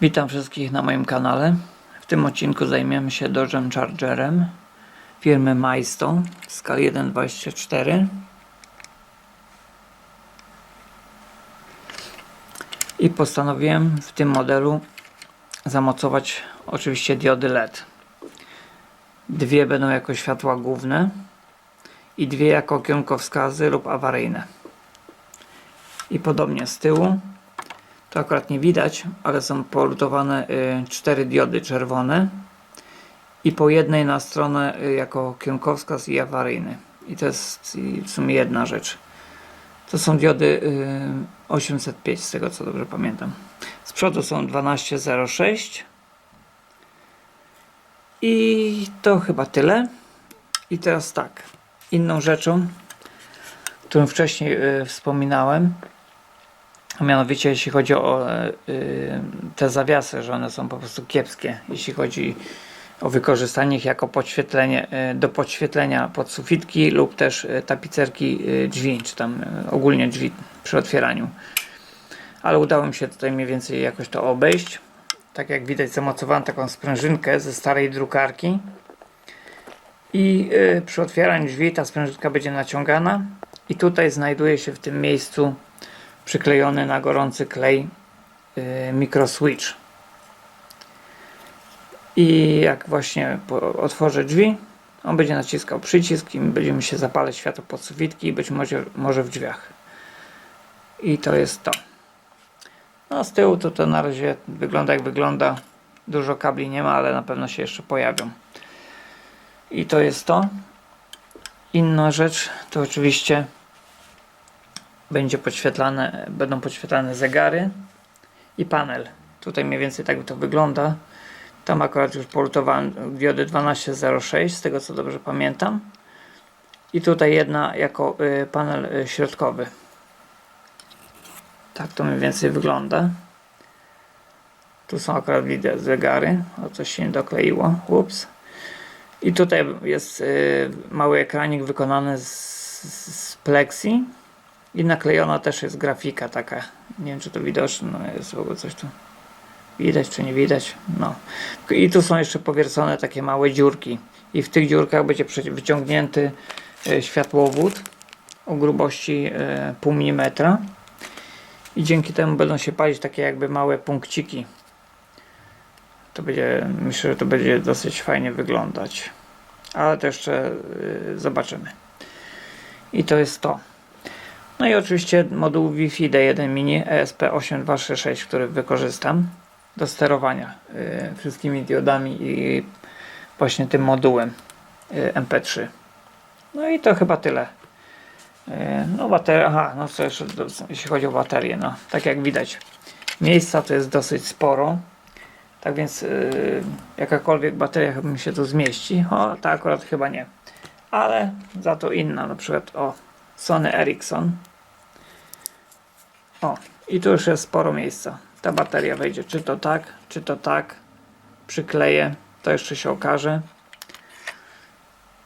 Witam wszystkich na moim kanale. W tym odcinku zajmiemy się Dodge'em Chargerem firmy Milestone w skali 1.24 i postanowiłem w tym modelu zamocować oczywiście diody LED. Dwie będą jako światła główne i dwie jako kierunkowskazy lub awaryjne. I podobnie z tyłu to akurat nie widać, ale są polutowane y, cztery diody czerwone i po jednej na stronę y, jako kierunkowskaz i awaryjny. I to jest y, w sumie jedna rzecz. To są diody y, 805 z tego co dobrze pamiętam. Z przodu są 1206 i to chyba tyle. I teraz tak, inną rzeczą, którą wcześniej wspominałem, mianowicie jeśli chodzi o e, y, te zawiasy, że one są po prostu kiepskie, jeśli chodzi o wykorzystanie ich jako podświetlenie, e, do podświetlenia pod sufitki lub też e, tapicerki drzwi, czy tam ogólnie drzwi przy otwieraniu. Ale udało mi się tutaj mniej więcej jakoś to obejść. Tak jak widać zamocowałem taką sprężynkę ze starej drukarki i przy otwieraniu drzwi ta sprężynka będzie naciągana i tutaj znajduje się w tym miejscu przyklejony na gorący klej yy, mikroswitch. I jak właśnie otworzę drzwi, on będzie naciskał przycisk i będziemy się zapalać światło pod sufitki i być może, może w drzwiach. I to jest to. No z tyłu to to na razie wygląda jak wygląda. Dużo kabli nie ma, ale na pewno się jeszcze pojawią. I to jest to. Inna rzecz to oczywiście będzie podświetlane, będą podświetlane zegary i panel. Tutaj mniej więcej tak to wygląda. Tam akurat już polutowałem diody 1206, z tego co dobrze pamiętam. I tutaj jedna jako y, panel y, środkowy. Tak to mniej więcej wygląda. Tu są akurat widać zegary. O coś się nie dokleiło. Ups. I tutaj jest y, mały ekranik wykonany z, z plexi i naklejona też jest grafika taka. Nie wiem czy to widoczne, no jest w ogóle coś tu widać czy nie widać. No. I tu są jeszcze powiercone takie małe dziurki. I w tych dziurkach będzie wyciągnięty e, światłowód o grubości e, pół milimetra. I dzięki temu będą się palić takie jakby małe punkciki. To będzie, myślę, że to będzie dosyć fajnie wyglądać. Ale to jeszcze e, zobaczymy. I to jest to. No i oczywiście moduł Wi-Fi D1 Mini E ESP8266, który wykorzystam do sterowania y, wszystkimi diodami i właśnie tym modułem y, MP3. No i to chyba tyle. Y, no bateria, aha, no co jeszcze, do, jeśli chodzi o baterię, no tak jak widać, miejsca to jest dosyć sporo. Tak więc y, jakakolwiek bateria chyba mi się tu zmieści. O, ta akurat chyba nie. Ale za to inna, na przykład o Sony Ericsson. O, i tu już jest sporo miejsca. Ta bateria wejdzie, czy to tak, czy to tak. Przykleję, to jeszcze się okaże.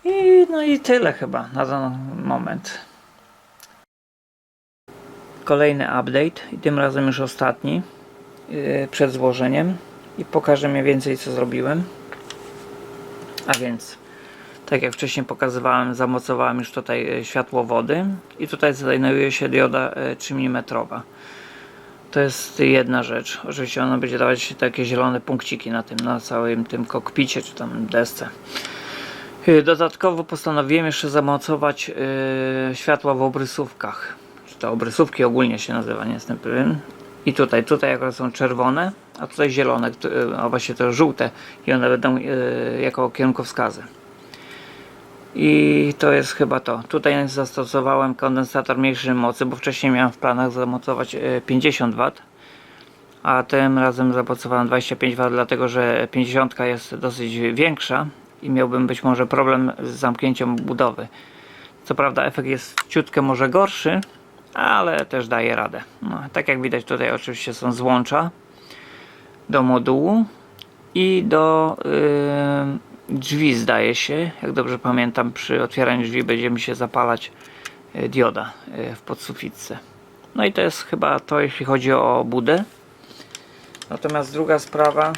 I no i tyle chyba na ten moment. Kolejny update i tym razem już ostatni yy, przed złożeniem i pokażę mniej więcej co zrobiłem. A więc tak jak wcześniej pokazywałem, zamocowałem już tutaj e, światłowody i tutaj znajduje się dioda e, 3 mm. To jest jedna rzecz. Oczywiście ona będzie dawać takie zielone punkciki na tym, na całym tym kokpicie czy tam desce. E, Dodatkowo postanowiłem jeszcze zamocować e, światła w obrysówkach. Czy to obrysówki ogólnie się nazywa, nie jestem pewien. I tutaj, tutaj akurat są czerwone, a tutaj zielone, a właśnie to żółte i one będą e, jako kierunkowskazy. I to jest chyba to. Tutaj zastosowałem kondensator mniejszej mocy, bo wcześniej miałem w planach zamocować e, 50 W. A tym razem zamocowałem 25 W, dlatego że 50 jest dosyć większa i miałbym być może problem z zamknięciem budowy. Co prawda efekt jest ciutkę może gorszy, ale też daje radę. No, tak jak widać tutaj oczywiście są złącza do modułu i do yy, drzwi zdaje się, jak dobrze pamiętam przy otwieraniu drzwi będzie mi się zapalać yy, dioda yy, w podsufitce. No i to jest chyba to jeśli chodzi o budę. Natomiast druga sprawa,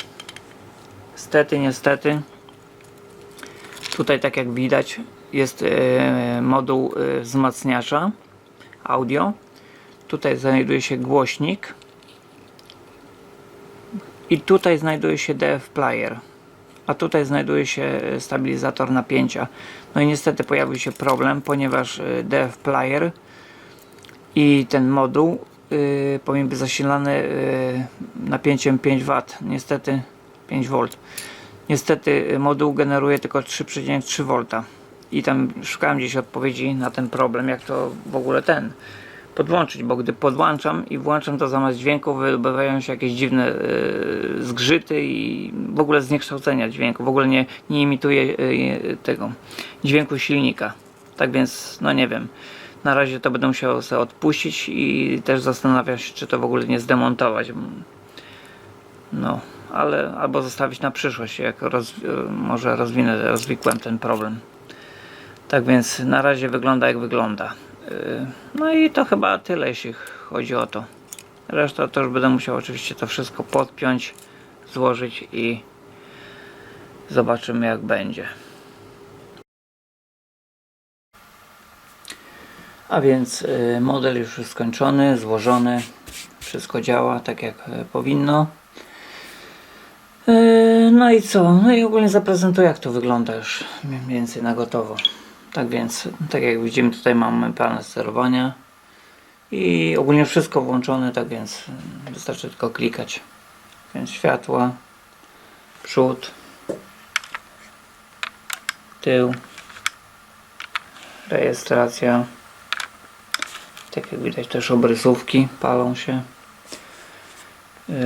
stety, niestety, tutaj tak jak widać jest e, moduł e, wzmacniacza audio. Tutaj znajduje się głośnik i tutaj znajduje się DF player. A tutaj znajduje się e, stabilizator napięcia. No i niestety pojawił się problem, ponieważ e, DF player i ten moduł yy, powinien być zasilany yy, napięciem 5 W. Niestety 5 V. Niestety y, moduł generuje tylko 3,3 V. I tam szukałem gdzieś odpowiedzi na ten problem, jak to w ogóle ten podłączyć, bo gdy podłączam i włączam to zamiast dźwięku wydobywają się jakieś dziwne yy, zgrzyty i w ogóle zniekształcenia dźwięku, w ogóle nie, nie imituje yy, tego dźwięku silnika. Tak więc, no nie wiem. Na razie to będę musiał sobie odpuścić i też zastanawiam się, czy to w ogóle nie zdemontować. No, ale albo zostawić na przyszłość, jak roz, może rozwinę, rozwikłem ten problem. Tak więc na razie wygląda jak wygląda. Yy, No i to chyba tyle, jeśli chodzi o to. Reszta to już będę musiał oczywiście to wszystko podpiąć, złożyć i zobaczymy jak będzie. A więc y, model już jest skończony, złożony, wszystko działa tak jak y, powinno. Y, No i co? No i ogólnie zaprezentuję jak to wygląda już mniej więcej na gotowo. Tak więc, tak jak widzimy tutaj mamy panel sterowania i ogólnie wszystko włączone, tak więc y, wystarczy tylko klikać. Więc światła, przód, tył, rejestracja. Tak jak widać też obrysówki palą się. Yy,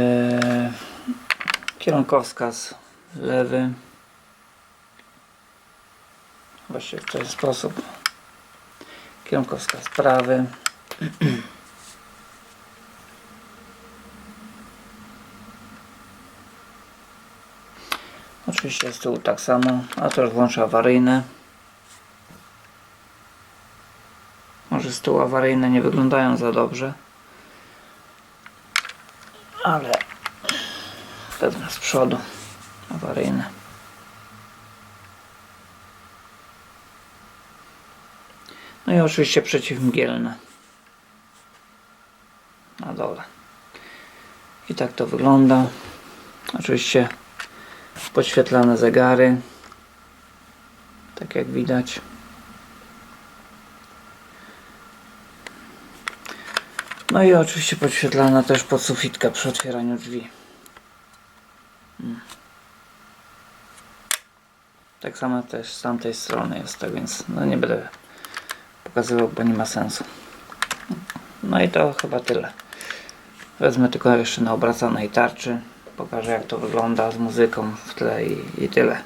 kierunkowskaz lewy. Właściwie w ten sposób. Kierunkowskaz prawy. Oczywiście z tyłu tak samo, a to już włącza awaryjne. Może z tyłu awaryjne nie wyglądają za dobrze. Ale wezmę z przodu awaryjne. No i oczywiście przeciwmgielne. Na dole. I tak to wygląda. Oczywiście podświetlane zegary. Tak jak widać. No i oczywiście podświetlana też podsufitka przy otwieraniu drzwi. Mm. Tak samo też z tamtej strony jest, tak więc no nie będę pokazywał, bo nie ma sensu. No i to chyba tyle. Wezmę tylko jeszcze na obracanej tarczy. Pokażę jak to wygląda z muzyką w tle i, i tyle.